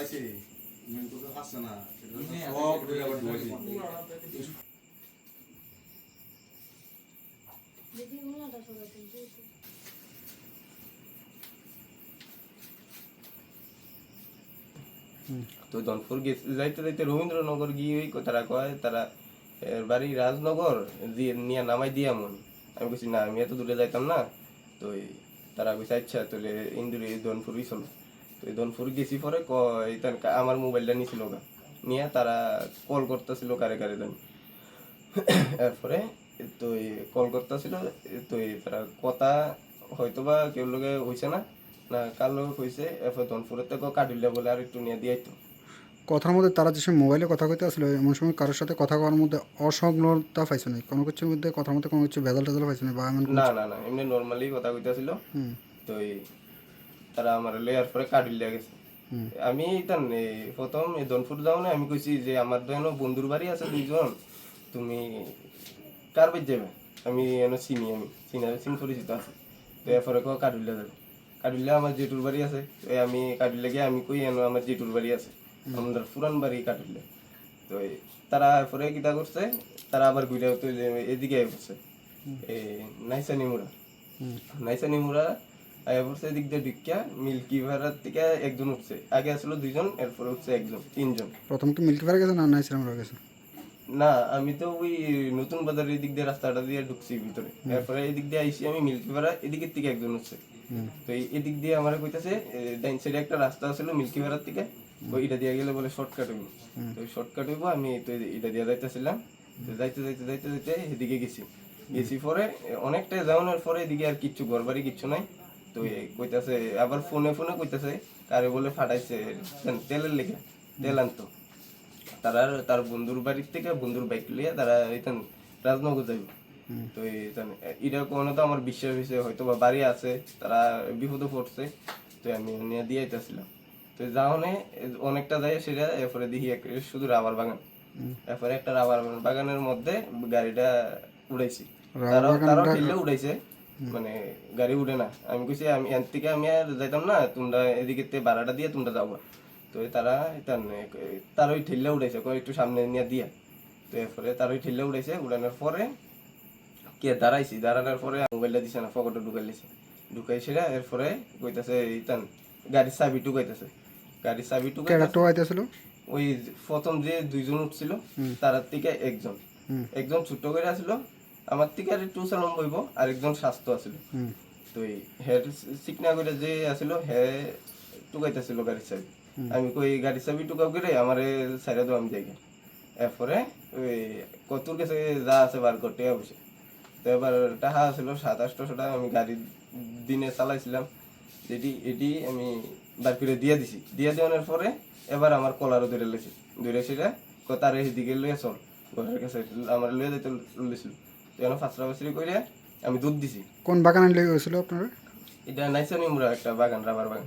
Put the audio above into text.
পাইছে? মেন তো হাসছে না। সব ঢুকে আবার ঢুকেছে দেখি উনাটা সরাতেন যেহেতু তো ধনপুর গেছে যাইতে যাইতে রবীন্দ্রনগর গিয়ে ওই তারা কয় তারা এর বাড়ি রাজনগর দিয়ে নিয়ে নামাই দিয়ে এমন। আমি বলছি না আমি এত দূরে যাইতাম না। তো তারা কইছে আচ্ছা তাহলে ইন্দুরে ধনপুরই চলো। তো ধনপুর গেছি পরে তার আমার মোবাইলটা নিছিল গা। নিয়ে তারা কল করতেছিল কারে কারে জানি। এরপরে তো কল করতেছিল তো তারা কথা হয়তো বা কেউ লোকে হয়েছে না না কার লোক হয়েছে এরপর ধনপুরের থেকে কাটিলে বলে আর একটু নিয়ে দিয়ে আইতো কথার মধ্যে তারা যে মোবাইলে কথা কইতে আসলে এমন সময় কারোর সাথে কথা কওয়ার মধ্যে অসংলগ্নতা পাইছে না কোনো কিছুর মধ্যে কথার মধ্যে কোনো কিছু ভেজাল টেজাল পাইছে না বা এমন না না না এমনি নর্মালি কথা কইতাছিল হুম। তো তারা আমার লেয়ার পরে কাটিলে গেছে। আমি তান প্রথম দনপুর যাওনে আমি কইছি যে আমার তো এনো বন্ধুর বাড়ি আছে দুইজন তুমি কার বাড়ি যাবে আমি এনো চিনি আমি চিনা চিন পরিচিত আছে। তো এরপরে কো কাটুলিয়া যাবে। কাটুলিয়া আমার জেঠুর বাড়ি আছে। তো আমি কাটুলিয়া গিয়ে আমি কই এনো আমার জেঠুর বাড়ি আছে। আমাদের পুরান বাড়ি কাটুলিয়া তো তারা এরপরে কিতা করছে তারা আবার ঘুরে এদিকে করছে এই নাইসানি মুড়া পড়ছে এদিক দিয়ে মিল্কি ভাড়ার থেকে একজন উঠছে। আগে আসলো দুইজন এরপরে উঠছে একজন তিনজন। প্রথম কি মিল্কি গেছে না গেছে? না আমি তো ওই নতুন বাজারের এদিক দিয়ে রাস্তাটা দিয়ে ঢুকছি ভিতরে। এরপরে এদিক দিয়ে আইসি আমি মিল্কি ভাড়া এদিকের থেকে একজন তো এদিক দিয়ে আমার কইতাছে ডাইন সাইডে একটা রাস্তা ছিল মিল্কি ভাড়ার থেকে ওই এটা দিয়ে গেলে বলে শর্টকাট হইব। তো শর্টকাট হইব আমি তো এটা দিয়ে যাইতেছিলাম। তো যাইতে যাইতে যাইতে যাইতে এদিকে গেছি। গেছি পরে অনেকটা যাওয়ানোর পরে এদিকে আর কিচ্ছু ঘর বাড়ি কিচ্ছু নাই। তো কইতাছে আবার ফোনে ফোনে কইতাছে কারে বলে ফাটাইছে তেলের লেগে তেল আনতো। তারা তার বন্ধুর বাড়ির থেকে বন্ধুর বাইক লিয়ে তারা এইখান রাজনগর যাইব। তো এটা কোনো তো আমার বিশ্বাস হয়েছে হয়তো বা বাড়ি আছে তারা বিপদে পড়ছে তো আমি নিয়ে দিয়ে আইতেছিলাম। তো যাওনে অনেকটা যায় সেটা এরপরে দেখি শুধু রাবার বাগান। এরপরে একটা রাবার বাগানের মধ্যে গাড়িটা উড়াইছি। তারাও তারাও ঠেলে উড়াইছে। মানে গাড়ি উড়ে না। আমি কইছি আমি এর থেকে আমি আর যাইতাম না তোমরা এদিকে ভাড়াটা দিয়ে তোমরা যাব। তো তারা তার ওই ঠেলে উড়াইছে একটু সামনে নিয়ে দিয়া। তো এরপরে তার ওই ঠেলে উড়াইছে উড়ানোর পরে কে দাঁড়াইছি? দাঁড়ানোর পরে মোবাইলটা দিছে না পকেটে ঢুকাইলিছে ঢুকাইছে না এরপরে কইতাছে ইতান গাড়ির চাবি টুকাইতেছে। গাড়ির চাবি আইতেছিল ওই প্রথম যে দুইজন উঠছিল তার থেকে একজন। একজন ছোট করে আসলো আমার থেকে আর একটু সালাম বইব আর একজন স্বাস্থ্য আছিল। তো এই হের চিকনা করে যে আসলো হে টুকাইতেছিল গাড়ির চাবি। আমি কই গাড়ির চাবি টুকাও করে? আমারে সাইডে দাও আমি যাই এরপরে ওই কতুর কাছে যা আছে বার করতে বসে তো এবার টাকা ছিল সাত আটশো টাকা আমি গাড়ি দিনে চালাইছিলাম। যেটি এটি আমি বার করে দিয়ে দিছি। দিয়ে দেওয়ানোর পরে এবার আমার কলারও ধরে লেছি ধরে সেটা তার এদিকে লইয়া চল। ঘরের কাছে আমার লইয়া যেতে লইছিল। তো এখন ফাঁসরা ফাঁসরি করে আমি দুধ দিছি। কোন বাগান আনলে হয়েছিল আপনারা? এটা নাইসানি মুরা একটা বাগান রাবার বাগান।